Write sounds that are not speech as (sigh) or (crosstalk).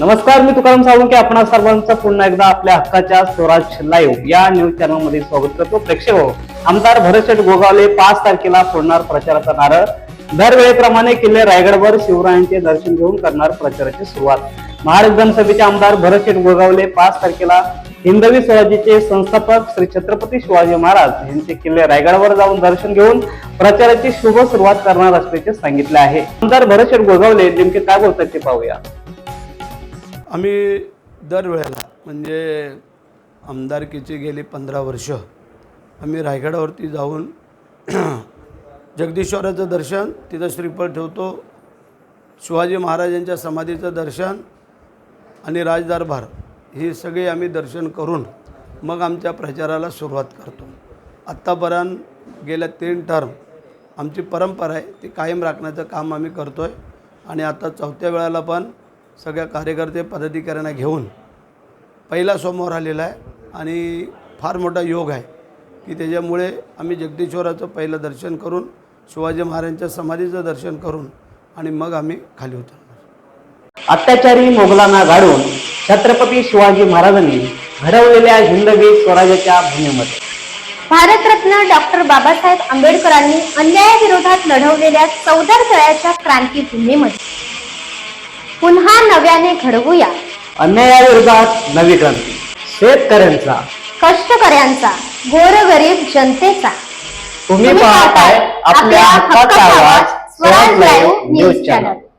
नमस्कार मी तुकाराम साळुंके. आपणा सर्वांचं पुन्हा एकदा आपल्या हक्काच्या स्वराज लाईव्ह या न्यूज चॅनलमध्ये स्वागत करतो. प्रेक्षक हो, आमदार भरतशेठ गोगावले पाच तारखेला फोडणार प्रचाराचा नारळ. दरवेळेप्रमाणे किल्ले रायगडवर शिवरायांचे दर्शन घेऊन करणार प्रचाराची सुरुवात. महाड विधानसभेचे आमदार भरतशेठ गोगावले पाच तारखेला हिंदवी स्वराज्याचे संस्थापक श्री छत्रपती शिवाजी महाराज यांचे किल्ले रायगडवर जाऊन दर्शन घेऊन प्रचाराची शुभ सुरुवात करणार असल्याचे सांगितले आहे. आमदार भरतशेठ गोगावले नेमके काय बोलतात ते पाहूया. आम्ही दरवेळेला म्हणजे आमदारकीची गेली पंधरा वर्ष आम्ही रायगडावरती जाऊन (clears throat) जगदीश्वराचं दर्शन तिथं श्रीफळ ठेवतो शिवाजी महाराजांच्या समाधीचं दर्शन आणि राजदरबार ही सगळी आम्ही दर्शन करून मग आमच्या प्रचाराला सुरुवात करतो. आत्तापर्यंत गेल्या तीन टर्म आमची परंपरा आहे ती कायम राखण्याचं काम आम्ही करतो आहे आणि आता चौथ्या वेळेला पण सगळ्या कार्यकर्ते पदाधिकाऱ्यांना घेऊन पहिला सोमवार आलेला आहे आणि फार मोठा योग आहे की त्याच्यामुळे आम्ही जगदीश्वराचं पहिलं दर्शन करून शिवाजी महाराजांच्या समाधीचं दर्शन करून आणि मग आम्ही खाली उतरणार. अत्याचारी मोगलांना गाडून छत्रपती शिवाजी महाराजांनी घडवलेल्या हिंदवी स्वराज्याच्या भूमीमध्ये. भारतरत्न डॉक्टर बाबासाहेब आंबेडकरांनी अन्यायाविरोधात लढवलेल्या चौदार तळ्याच्या क्रांतीभूमीमध्ये. पुन्हा नव्याने घडवूया. अन्यायाविरोधात नवी क्रांती. शेतकऱ्यांचा. कष्टकऱ्यांचा गोरगरीब जनतेचा. तुम्ही पाहताय आपल्या हक्काचा आवाज स्वराज लाईव्ह न्यूज चॅनल.